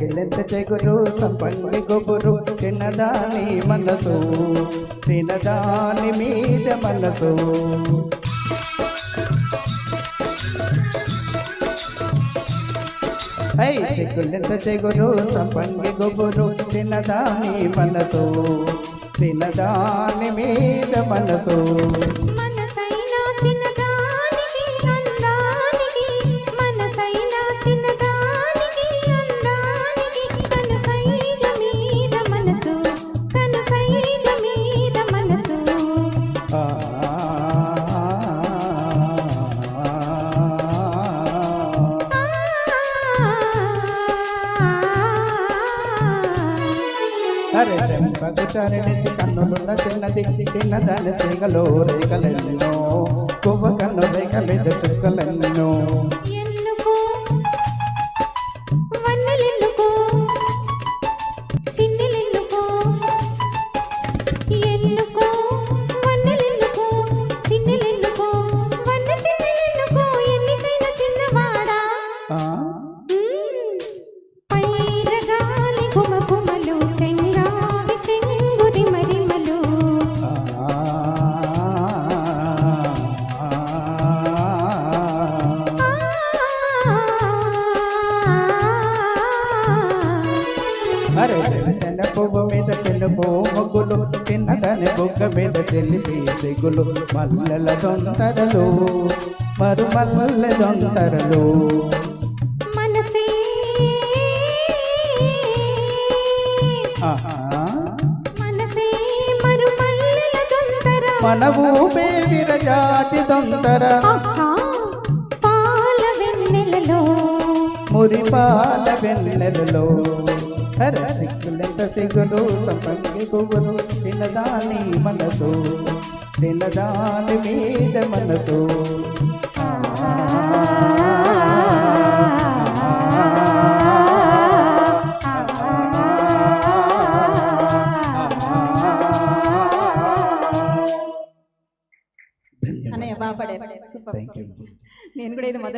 చెక్కిలెంత చెగురు సంపంగి గొబ్బురు చిన్నదాని మనసు చిన్నదాని మీద మనసు. ఐ చెగురు సంపంగి గొబ్బురు చిన్నదాని మనసు చిన్నదాని మీద మనసు. అరే చెంపకు చరణిసి కన్నులున్న చిన్నది చిన్నదాని సిగలో రేఖలెన్నో కొవ్వ కన్ను రేఖ మీద చుక్కలెన్నో ఎన్నుకో. అరే చిన్న పువ్వు మీద పువ్వు మొగ్గులు చిన్నదాని బొగ్గ మీద చెల్లిపి సిగ్గులు మల్లెల దొంతరలు మరు మల్లె దొంతరలు. మనసే ఆహా. మనసే మరుమల్లెల దొంతర. మన ఊపే విరజాచి ఆహా, పాల వెన్నెలలో. మురిపాల వెన్నెలలో. అరే సిగ్గులెంత సిగ్గులు సంపంగి పువ్వులు చిన్నదాని మనసు చిన్నదాని మీద మనసు. బాగా పాడారు సూపర్. నేను కూడా ఇది మొదటి